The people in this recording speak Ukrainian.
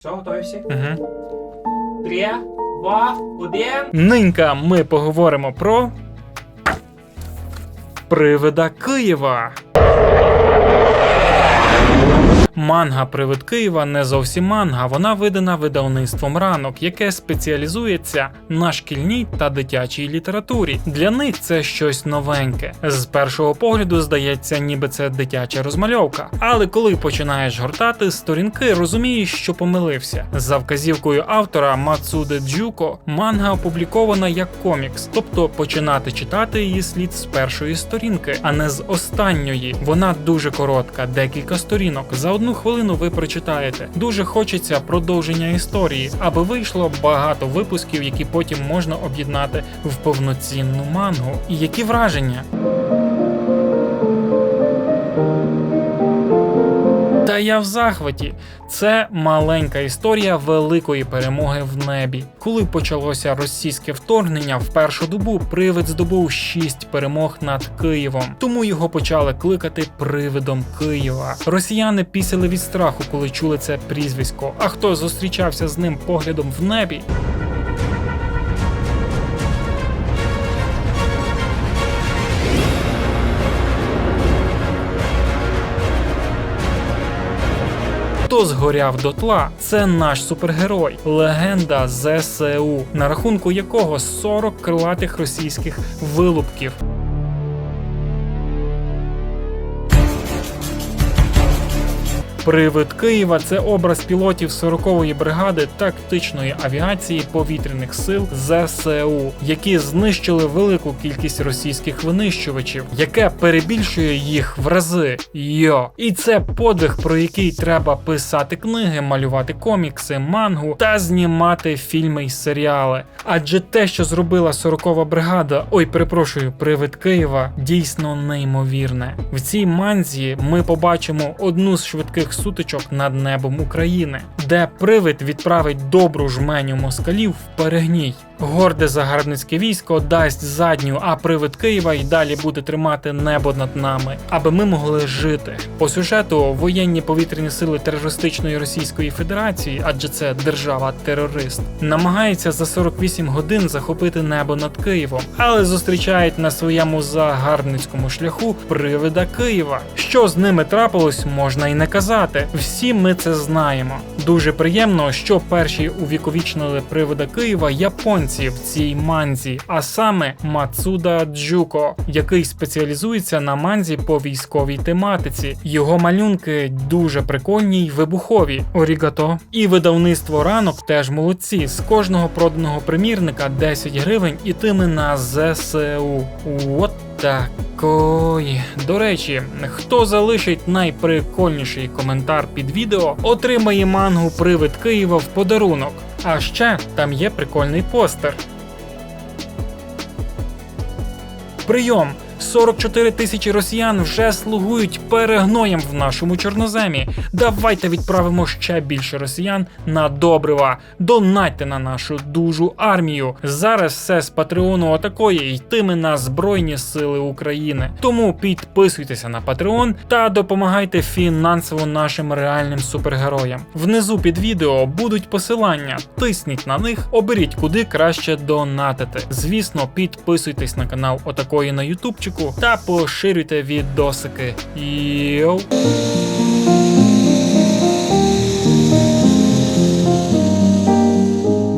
Все, готові всі? Угу. Три, два, один. Нинька ми поговоримо про привида Києва. Манга Привид Києва не зовсім манга, вона видана видавництвом ранок, яке спеціалізується на шкільній та дитячій літературі. Для них це щось новеньке. З першого погляду здається, ніби це дитяча розмальовка. Але коли починаєш гортати сторінки, розумієш, що помилився. За вказівкою автора Мацуде Джуко, манга опублікована як комікс, тобто починати читати її слід з першої сторінки, а не з останньої. Вона дуже коротка, декілька сторінок. За одну хвилину ви прочитаєте. Дуже хочеться продовження історії, аби вийшло багато випусків, які потім можна об'єднати в повноцінну мангу. І які враження? Та я в захваті. Це маленька історія великої перемоги в небі. Коли почалося російське вторгнення, в першу добу привид здобув шість перемог над Києвом, тому його почали кликати привидом Києва. Росіяни пісяли від страху, коли чули це прізвисько. А хто зустрічався з ним поглядом в небі? Згоряв дотла? Це наш супергерой, легенда ЗСУ, на рахунку якого 40 крилатих російських вилупків. Привид Києва це образ пілотів 40-ї бригади тактичної авіації повітряних сил ЗСУ, які знищили велику кількість російських винищувачів, яке перебільшує їх в рази. Йо, і це подвиг, про який треба писати книги, малювати комікси, мангу та знімати фільми й серіали. Адже те, що зробила 40-ва бригада, ой, перепрошую, привид Києва, дійсно неймовірне. В цій манзі ми побачимо одну з швидких сутичок над небом України, де привид відправить добру жменю москалів в перегній. Горде загарбницьке військо дасть задню, а привид Києва й далі буде тримати небо над нами, аби ми могли жити. По сюжету воєнні повітряні сили терористичної Російської Федерації, адже це держава-терорист, намагаються за 48 годин захопити небо над Києвом, але зустрічають на своєму загарбницькому шляху привида Києва. Що з ними трапилось, можна й не казати. Всі ми це знаємо. Дуже приємно, що перші увіковічнили привида Києва японці в цій манзі, а саме Мацуда Джуко, який спеціалізується на манзі по військовій тематиці. Його малюнки дуже прикольні й вибухові. Орігато. І видавництво ранок теж молодці. З кожного проданого примірника 10 гривень ітиме на ЗСУ. От такої. До речі, хто залишить найприкольніший коментар під відео, отримає мангу Привид Києва в подарунок. А ще там є прикольний постер. Прийом. 44 тисячі росіян вже слугують перегноєм в нашому чорноземі. Давайте відправимо ще більше росіян на добрива. Донатьте на нашу дужу армію. Зараз все з Патреону отакої йтиме на Збройні Сили України. Тому підписуйтеся на Патреон та допомагайте фінансово нашим реальним супергероям. Внизу під відео будуть посилання. Тисніть на них, оберіть куди краще донатити. Звісно, підписуйтесь на канал Отакої на Ютубчику та поширюйте відосики. Йоу!